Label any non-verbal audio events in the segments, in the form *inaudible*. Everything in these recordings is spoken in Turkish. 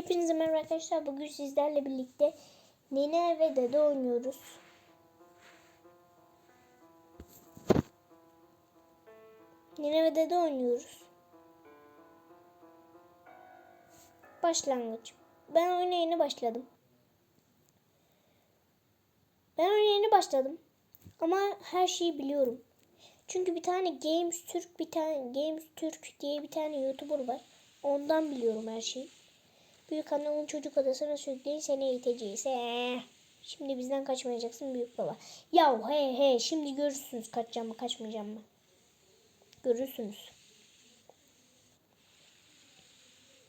Hepinize merhaba arkadaşlar. Bugün sizlerle birlikte Nene ve Dede oynuyoruz. Nene ve Dede oynuyoruz. Başlangıç. Ben oyuna yeni başladım. Ben oyuna yeni başladım. Ama her şeyi biliyorum. Çünkü bir tane Games Türk bir tane Games Türk diye bir tane YouTuber var. Ondan biliyorum her şeyi. Büyük anne onun çocuk odasına sürükleyin seni eğiteceğiz. Ee, şimdi bizden kaçmayacaksın büyük baba. Ya he he şimdi görürsünüz kaçacağım mı kaçmayacağım mı. Görürsünüz.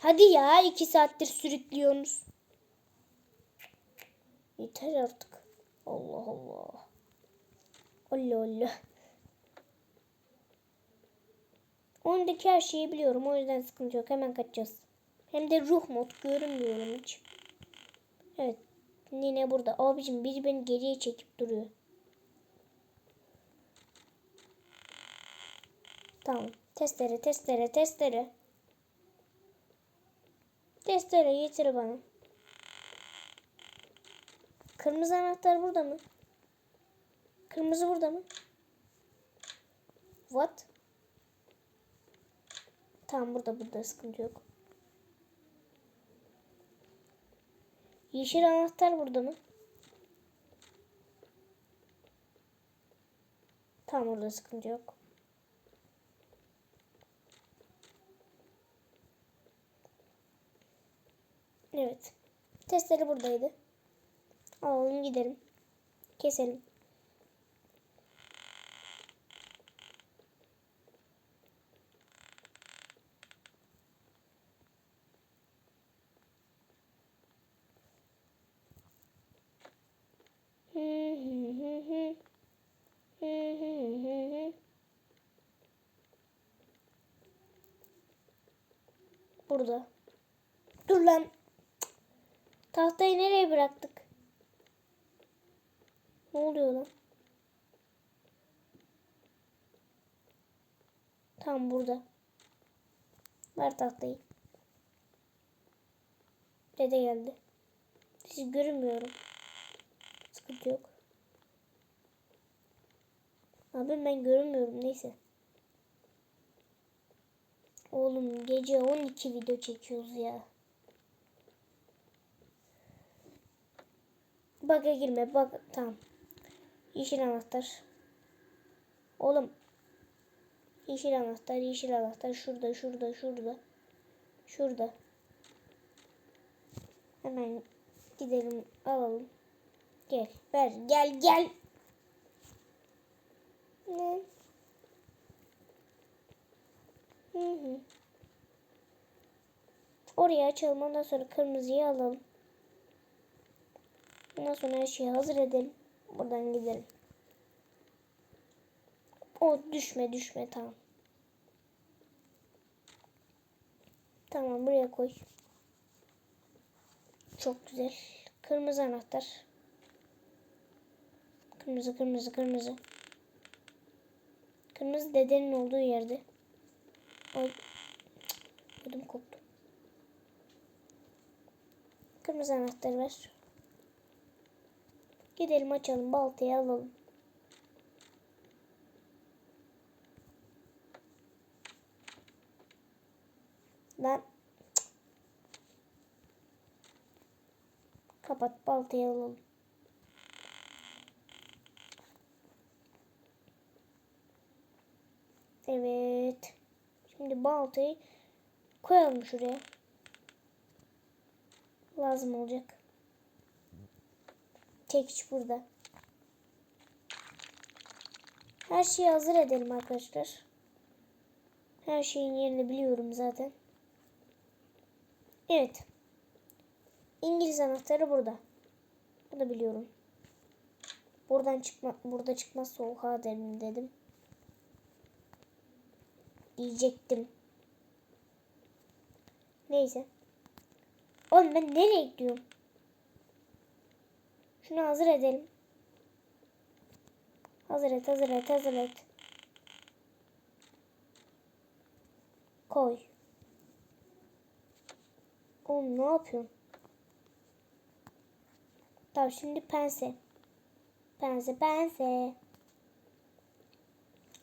Hadi ya iki saattir sürüklüyorsunuz. Yeter artık. Allah Allah. Allah Allah. Oyundaki her şeyi biliyorum. O yüzden sıkıntı yok. Hemen kaçacağız. Hem de ruh mod görünmüyorum hiç. Evet. Nine burada. Abicim biri beni geriye çekip duruyor. Tamam. Testere, testere, testere. Testere getir bana. Kırmızı anahtar burada mı? Kırmızı burada mı? What? Tamam burada burada sıkıntı yok. Yeşil anahtar burada mı? Tamam orada sıkıntı yok. Evet. Testleri buradaydı. Alalım gidelim. Keselim. Burada. Dur lan. Tahtayı nereye bıraktık? Ne oluyor lan? Tam burada. Ver tahtayı. Dede geldi. Sizi görünmüyorum. Sıkıntı yok. Abi ben görünmüyorum neyse. Oğlum gece 12 video çekiyoruz ya. Bug'a girme bak tamam. Yeşil anahtar. Oğlum. Yeşil anahtar yeşil anahtar şurada şurada şurada. Şurada. Hemen gidelim alalım. Gel ver gel gel. Ne? Hı hı. Oraya açalım ondan sonra kırmızıyı alalım. Ondan sonra her şeyi hazır edelim. Buradan gidelim. O düşme düşme tamam. Tamam buraya koy. Çok güzel. Kırmızı anahtar. Kırmızı kırmızı kırmızı. Kırmızı dedenin olduğu yerde. Ay. Ödüm koptu. Kırmızı anahtarı ver. Gidelim açalım baltayı alalım. Lan. Kapat baltayı alalım. Evet. Baltayı koyalım şuraya. Lazım olacak. Çekiç burada. Her şeyi hazır edelim arkadaşlar. Her şeyin yerini biliyorum zaten. Evet. İngiliz anahtarı burada. Bunu biliyorum. Buradan çıkma burada çıkmazsa oha derim dedim. Diyecektim. Neyse. Oğlum ben nereye gidiyorum? Şunu hazır edelim. Hazır et, hazır et, hazır et. Koy. Oğlum ne yapıyorsun? Tamam şimdi pense. Pense pense.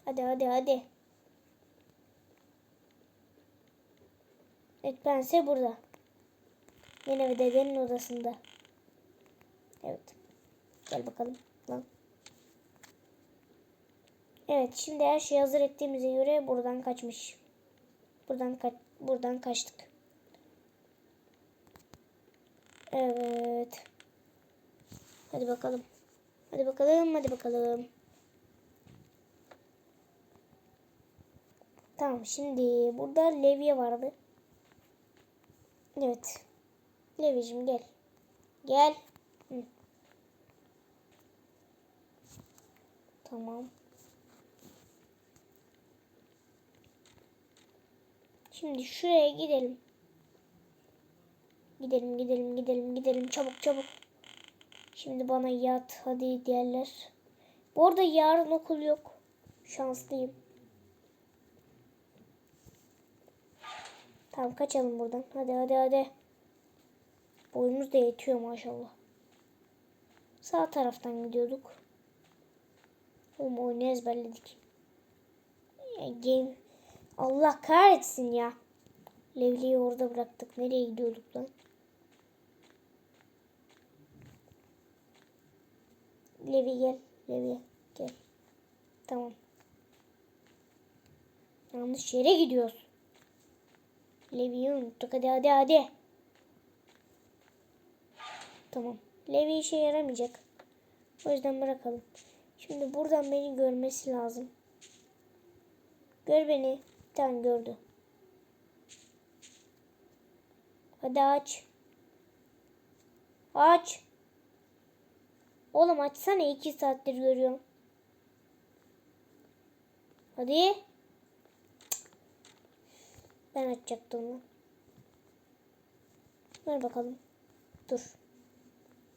Hadi hadi hadi. Evet pense burada. Yine ve dedenin odasında. Evet. Gel bakalım. Lan. Evet şimdi her şeyi hazır ettiğimize göre buradan kaçmış. Buradan kaç buradan kaçtık. Evet. Hadi bakalım. Hadi bakalım, hadi bakalım. Tamam şimdi burada levye vardı. Evet. Levyeciğim gel. Gel. Hı. Tamam. Şimdi şuraya gidelim. Gidelim gidelim gidelim gidelim çabuk çabuk. Şimdi bana yat hadi diğerler. Bu arada yarın okul yok. Şanslıyım. Tamam kaçalım buradan. Hadi hadi hadi. Boyumuz da yetiyor maşallah. Sağ taraftan gidiyorduk. Oğlum oyunu ezberledik. Game. Allah kahretsin ya. Levli'yi orada bıraktık. Nereye gidiyorduk lan? Levi gel. Levi gel. Tamam. Yanlış yere gidiyoruz. Levi'yi unuttuk. Hadi hadi hadi. Tamam. Levi işe yaramayacak. O yüzden bırakalım. Şimdi buradan beni görmesi lazım. Gör beni. Tane gördü. Hadi aç. Aç. Oğlum açsana iki saattir görüyorum. Hadi. Ben açacaktım lan. Ver bakalım. Dur.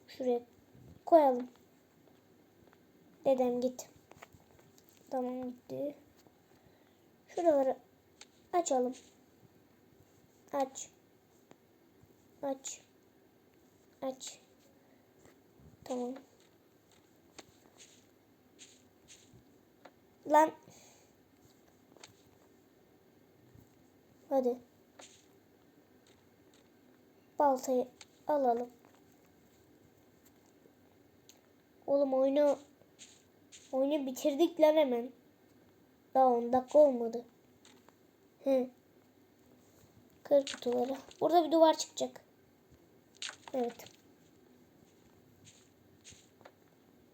Şuraya koyalım. Dedem git. Tamam gitti. Şuraları açalım. Aç. Aç. Aç. Tamam. Lan. Hadi. Baltayı alalım. Oğlum oyunu oyunu bitirdik lan hemen. Daha 10 dakika olmadı. Hı. Kır kutuları. Burada bir duvar çıkacak. Evet.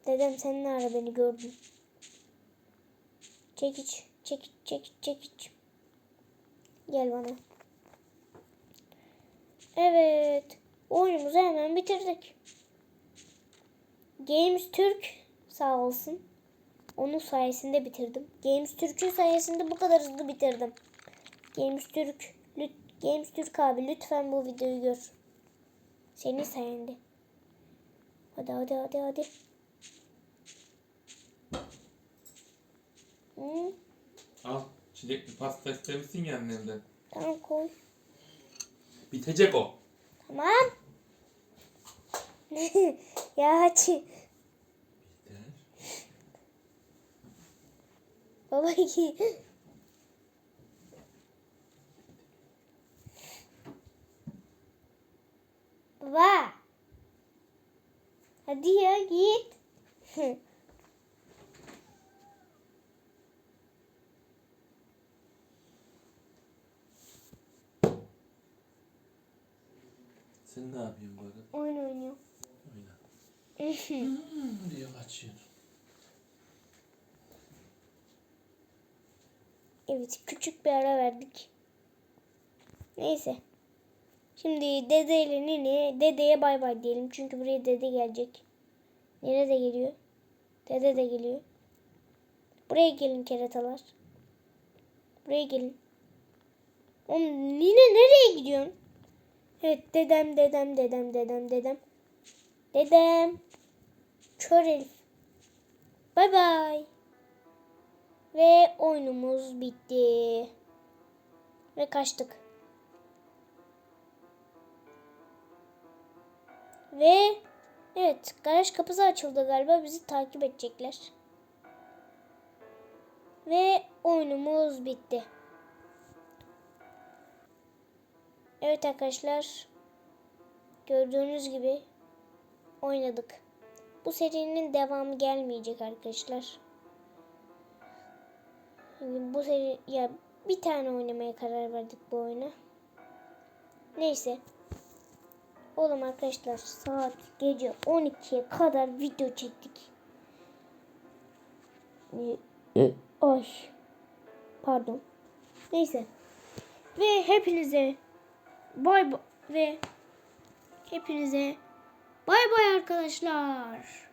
Dedem sen ne ara beni gördün? Çekiç, çekiç, çekiç, çekiç. Gel bana. Evet. Oyunumuzu hemen bitirdik. Games Türk sağ olsun. Onun sayesinde bitirdim. Games Türk'ün sayesinde bu kadar hızlı bitirdim. Games Türk, lüt, Games Türk abi lütfen bu videoyu gör. Senin sayende. Hadi hadi hadi hadi. Hı, Al çilekli pasta istemişsin ya annenden. tamam koy. Bitecek o. Tamam. *laughs* ya hadi. Biter. Baba *laughs* ki. Baba. Hadi ya git. *laughs* Sen ne yapıyorsun bu arada? Oyun oynuyor. Oyna. diye kaçıyorsun. Evet küçük bir ara verdik. Neyse. Şimdi dedeyle nene dedeye bay bay diyelim. Çünkü buraya dede gelecek. Nene de geliyor. Dede de geliyor. Buraya gelin keratalar. Buraya gelin. Oğlum nine nereye gidiyorsun? Evet dedem dedem dedem dedem dedem. Dedem. Kör Elif. Bay bay. Ve oyunumuz bitti. Ve kaçtık. Ve evet garaj kapısı açıldı galiba bizi takip edecekler. Ve oyunumuz bitti. Evet arkadaşlar gördüğünüz gibi oynadık. Bu serinin devamı gelmeyecek arkadaşlar. Bu seri ya bir tane oynamaya karar verdik bu oyunu. Neyse. Oğlum arkadaşlar saat gece 12'ye kadar video çektik. Ee, Ay. Pardon. Neyse. Ve hepinize bay bay ve hepinize bay bay arkadaşlar.